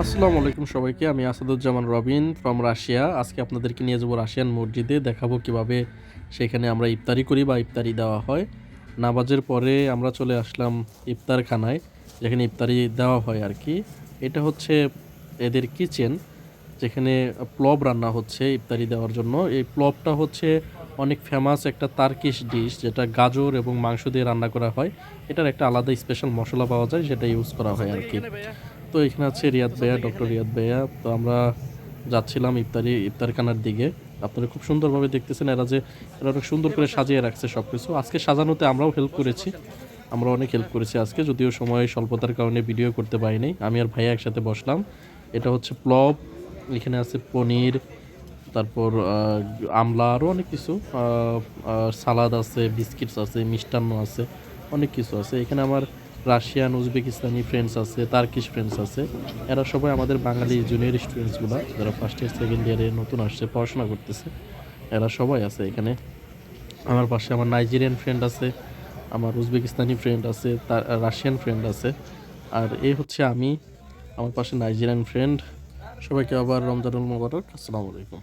আসসালামু আলাইকুম সবাইকে, আমি আসাদুজ্জামান রবিন ফ্রম রাশিয়া। আজকে আপনাদেরকে নিয়ে যাব রাশিয়ান মসজিদে, দেখাবো কীভাবে সেখানে আমরা ইফতারি করি বা ইফতারি দেওয়া হয়। নামাজের পরে আমরা চলে আসলাম ইফতারখানায়, যেখানে ইফতারি দেওয়া হয় আর কি এটা হচ্ছে এদের কিচেন, যেখানে প্লব রান্না হচ্ছে ইফতারি দেওয়ার জন্য। এই প্লবটা হচ্ছে অনেক ফেমাস একটা তার্কিশ ডিশ যেটা গাজর এবং মাংস দিয়ে রান্না করা হয়। এটার একটা আলাদা স্পেশাল মশলা পাওয়া যায় যেটা ইউজ করা হয় আর কি তো এখানে আছে রিয়াদ ভাইয়া, ডক্টর রিয়াদ ভাইয়া। তো আমরা যাচ্ছিলাম ইফতারি, ইফতারখানার দিকে। আপনারা খুব সুন্দরভাবে দেখতেছেন, এরা যে, এরা অনেক সুন্দর করে সাজিয়ে রাখছে সব কিছু আজকে সাজানোতে আমরাও হেল্প করেছি। আমরা অনেক হেল্প করেছি আজকে, যদিও সময় স্বল্পতার কারণে ভিডিও করতে পারিনি। আমি আর ভাইয়া একসাথে বসলাম। এটা হচ্ছে প্লব এখানে আছে পনির, তারপর আমলা আরও অনেক কিছু। সালাদ আছে, বিস্কিটস আছে, মিষ্টান্ন আছে, অনেক কিছু আছে। এখানে আমার রাশিয়ান উজবেকিস্তানি ফ্রেন্ডস আছে তার্কিশ ফ্রেন্ডস আছে। এরা সবাই আমাদের বাঙালি জুনিয়র স্টুডেন্টসগুলো যারা ফার্স্ট ইয়ার সেকেন্ড ইয়ারে নতুন আসছে, পড়াশোনা করতেছে। এরা সবাই আছে এখানে। আমার পাশে আমার নাইজেরিয়ান ফ্রেন্ড আছে, আমার উজবেকিস্তানি ফ্রেন্ড আছে, তার রাশিয়ান ফ্রেন্ড আছে। আর এ হচ্ছে আমি, আমার পাশে নাইজেরিয়ান ফ্রেন্ড সবাইকে আবার রমজানুল মোবারক, আসসালামু আলাইকুম।